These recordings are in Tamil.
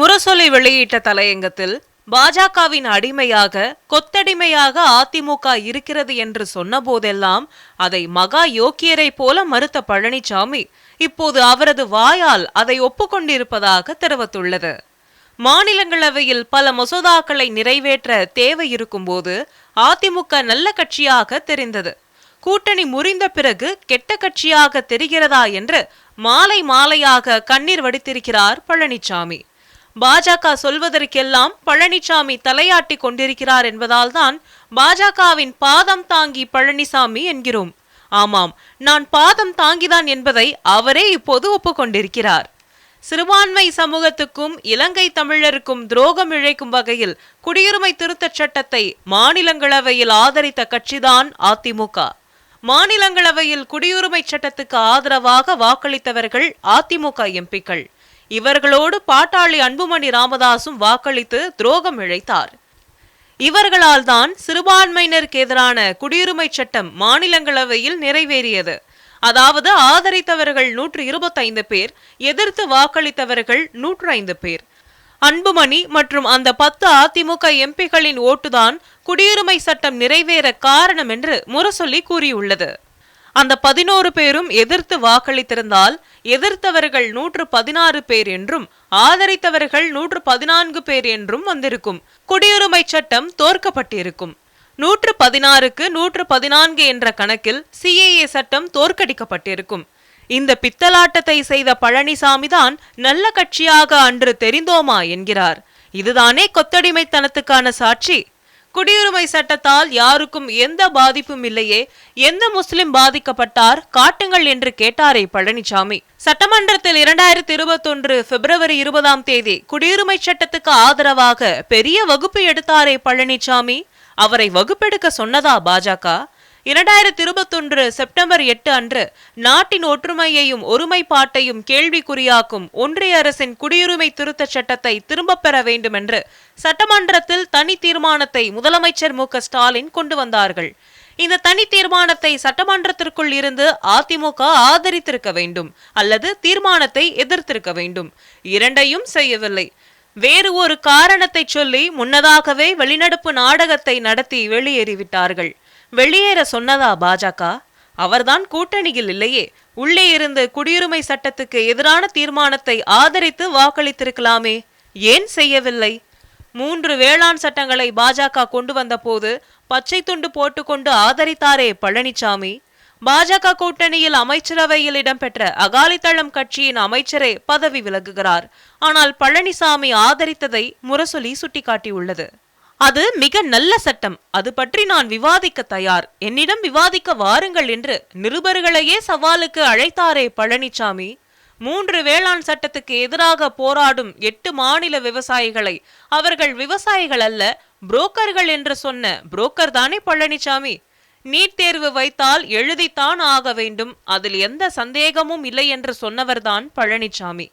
முரசொலி வெளியிட்ட தலையங்கத்தில் பாஜகவின் அடிமையாக கொத்தடிமையாக அதிமுக இருக்கிறது என்று சொன்னபோதெல்லாம் அதை மகா யோக்கியரை போல மறுத்த பழனிசாமி இப்போது அவரது வாயால் அதை ஒப்புக்கொண்டிருப்பதாக தெரிவித்துள்ளது. மாநிலங்களவையில் பல மசோதாக்களை நிறைவேற்ற தேவை இருக்கும்போது அதிமுக நல்ல கட்சியாக தெரிந்தது. கூட்டணி முறிந்த பிறகு கெட்ட கட்சியாக தெரிகிறதா என்று மாலை மாலையாக கண்ணீர் வடித்திருக்கிறார் பழனிசாமி பாஜக சொல்வதற்கெல்லாம் பழனிசாமி தலையாட்டி கொண்டிருக்கிறார் என்பதால்தான் பாஜகவின் பாதம் தாங்கி பழனிசாமி என்கிறோம். ஆமாம் நான் பாதம் தாங்கிதான் என்பதை அவரே இப்போது ஒப்புக்கொண்டிருக்கிறார். சிறுபான்மை சமூகத்துக்கும் இலங்கை தமிழருக்கும் துரோகம் இழைக்கும் வகையில் குடியுரிமை திருத்தச் சட்டத்தை மாநிலங்களவையில் ஆதரித்த கட்சிதான் அதிமுக. மாநிலங்களவையில் குடியுரிமை சட்டத்துக்கு ஆதரவாக வாக்களித்தவர்கள் அதிமுக எம்பிக்கள். இவர்களோடு பாட்டாளி அன்புமணி ராமதாசும் வாக்களித்து துரோகம் இழைத்தார். இவர்களால் தான் சிறுபான்மையினருக்கு எதிரான குடியுரிமை சட்டம் மாநிலங்களவையில் நிறைவேறியது. அதாவது ஆதரித்தவர்கள் நூற்று இருபத்தைந்து பேர் எதிர்த்து வாக்களித்தவர்கள் நூற்று ஐந்து பேர். அன்புமணி மற்றும் அந்த பத்து அதிமுக எம்பிகளின் ஓட்டுதான் குடியுரிமை சட்டம் நிறைவேற காரணம் என்று முரசொலி கூறியுள்ளது. அந்த பதினோரு பேரும் எதிர்த்து வாக்களித்திருந்தால் எதிர்த்தவர்கள் நூற்று பதினாறு பேர் என்றும் ஆதரித்தவர்கள் நூற்று பதினான்கு பேர் என்றும் வந்திருக்கும். குடியுரிமை சட்டம் தோற்கப்பட்டிருக்கும். நூற்று பதினாறுக்கு நூற்று பதினான்கு என்ற கணக்கில் சிஏஏ சட்டம் தோற்கடிக்கப்பட்டிருக்கும். இந்த பித்தலாட்டத்தை செய்த பழனிசாமி தான் நல்ல கட்சியாக அன்று தெரிந்தோமா என்கிறார். இதுதானே கொத்தடிமைத்தனத்துக்கான சாட்சி? குடியுரிமை சட்டத்தால் யாருக்கும் எந்த பாதிப்பும் இல்லையே எந்த முஸ்லிம் பாதிக்கப்பட்டார் காட்டுங்கள் என்று கேட்டாரே பழனிசாமி சட்டமன்றத்தில் இரண்டாயிரத்தி இருபத்தொன்று பிப்ரவரி இருபதாம் தேதி குடியுரிமை சட்டத்துக்கு ஆதரவாக பெரிய வகுப்பு எடுத்தாரே பழனிசாமி அவரை வகுப்பெடுக்க சொன்னதா பாஜக? இரண்டாயிரத்தி இருபத்தொன்று செப்டம்பர் எட்டு அன்று நாட்டின் ஒற்றுமையையும் ஒருமைப்பாட்டையும் கேள்விக்குறியாக்கும் ஒன்றிய அரசின் குடியுரிமை திருத்தச் சட்டத்தை திரும்பப் பெற வேண்டும் என்று சட்டமன்றத்தில் தனி தீர்மானத்தை முதலமைச்சர் மு ஸ்டாலின் கொண்டு வந்தார்கள். இந்த தனி தீர்மானத்தை சட்டமன்றத்திற்குள் இருந்து அதிமுக ஆதரித்திருக்க வேண்டும் அல்லது தீர்மானத்தை எதிர்த்திருக்க வேண்டும். இரண்டையும் செய்யவில்லை. வேறு ஒரு காரணத்தை சொல்லி முன்னதாகவே வெளிநடப்பு நாடகத்தை நடத்தி வெளியேறிவிட்டார்கள். வெளியேற சொன்னதா பாஜக? அவர்தான் கூட்டணியில் இல்லையே. உள்ளே இருந்து குடியுரிமை சட்டத்துக்கு எதிரான தீர்மானத்தை ஆதரித்து வாக்களித்திருக்கலாமே. ஏன் செய்யவில்லை? மூன்று வேளாண் சட்டங்களை பாஜக கொண்டு வந்தபோது பச்சை துண்டு போட்டுக்கொண்டு ஆதரித்தாரே பழனிசாமி பாஜக கூட்டணியில் அமைச்சரவையில் இடம்பெற்ற அகாலிதளம் கட்சியின் அமைச்சரே பதவி விலகுகிறார். ஆனால் பழனிசாமி ஆதரித்ததை முரசொலி சுட்டிக்காட்டியுள்ளது. அது மிக நல்ல சட்டம். அது பற்றி நான் விவாதிக்க தயார். என்னிடம் விவாதிக்க வாருங்கள் என்று நிருபர்களையே சவாலுக்கு அழைத்தாரே பழனிசாமி மூன்று வேளாண் சட்டத்துக்கு எதிராக போராடும் எட்டு மாநில விவசாயிகளை. அவர்கள் விவசாயிகள் அல்ல புரோக்கர்கள் என்று சொன்ன புரோக்கர் தானே பழனிசாமி நீட் தேர்வு வைத்தால் எழுதித்தான் ஆக வேண்டும். அதில் எந்த சந்தேகமும் இல்லை என்று சொன்னவர்தான் பழனிசாமி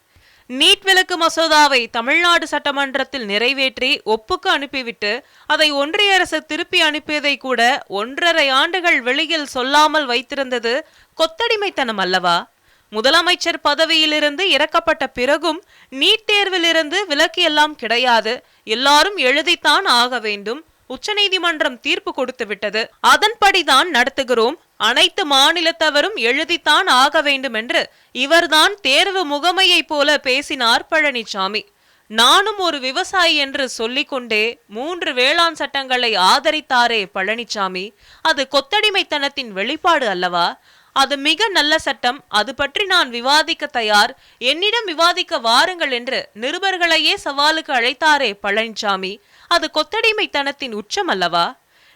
நீட் விலக்கு மசோதாவை தமிழ்நாடு சட்டமன்றத்தில் நிறைவேற்றி ஒப்புக்கு அனுப்பிவிட்டு அதை ஒன்றிய அரசு திருப்பி அனுப்பியதை கூட ஒன்றரை ஆண்டுகள் வெளியில் சொல்லாமல் வைத்திருந்தது கொத்தடிமைத்தனம் அல்லவா? முதலமைச்சர் பதவியிலிருந்து இறக்கப்பட்ட பிறகும் நீட் தேர்விலிருந்து விலக்கு எல்லாம் கிடையாது. எல்லாரும் எழுதித்தான் ஆக வேண்டும். உச்சநீதிமன்றம் தீர்ப்பு கொடுத்து விட்டது. அதன்படிதான் நடத்துகிறோம். அனைத்து மாநிலத்தவரும் எழுதித்தான் ஆக வேண்டும் என்று இவர்தான் தேர்வு முகமையைப் போல பேசினார் பழனிசாமி நானும் ஒரு விவசாயி என்று சொல்லிக்கொண்டே மூன்று வேளாண் சட்டங்களை ஆதரித்தாரே பழனிசாமி அது கொத்தடிமைத்தனத்தின் வெளிப்பாடு அல்லவா? அது மிக நல்ல சட்டம். அது பற்றி நான் விவாதிக்க தயார். என்னிடம் விவாதிக்க வாருங்கள் என்று நிருபர்களையே சவாலுக்கு அழைத்தாரே பழனிசாமி அது கொத்தடிமைத்தனத்தின் உச்சம் அல்லவா?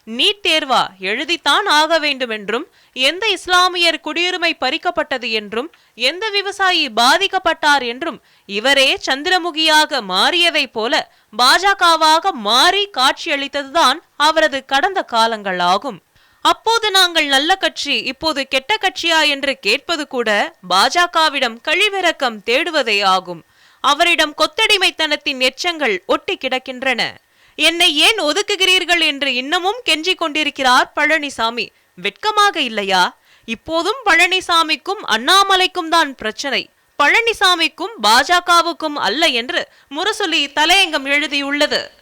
நீட் தேர்வா? எழுதித்தான் ஆக வேண்டும் என்றும் எந்த இஸ்லாமியர் குடியுரிமை பறிக்கப்பட்டது என்றும் எந்த விவசாயி பாதிக்கப்பட்டார் என்றும் இவரே சந்திரமுகியாக மாறியதை போல பாஜகவாக மாறி காட்சியளித்ததுதான் அவரது கடந்த காலங்களாகும். அப்போது நாங்கள் நல்ல கட்சி இப்போது கெட்ட கட்சியா என்று கேட்பது கூட பாஜகவிடம் கழிவிறக்கம் தேடுவதே ஆகும். அவரிடம் கொத்தடிமைத்தனத்தின் எச்சங்கள் ஒட்டி கிடக்கின்றன. என்னை ஏன் ஒதுக்குகிறீர்கள் என்று இன்னமும் கெஞ்சிக் கொண்டிருக்கிறார் பழனிசாமி. வெட்கமாக இல்லையா? இப்போதும் பழனிசாமிக்கும் அண்ணாமலைக்கும் தான் பிரச்சனை. பழனிசாமிக்கும் பாஜகவுக்கும் அல்ல என்று முரசொலி தலையங்கம் எழுதியுள்ளது.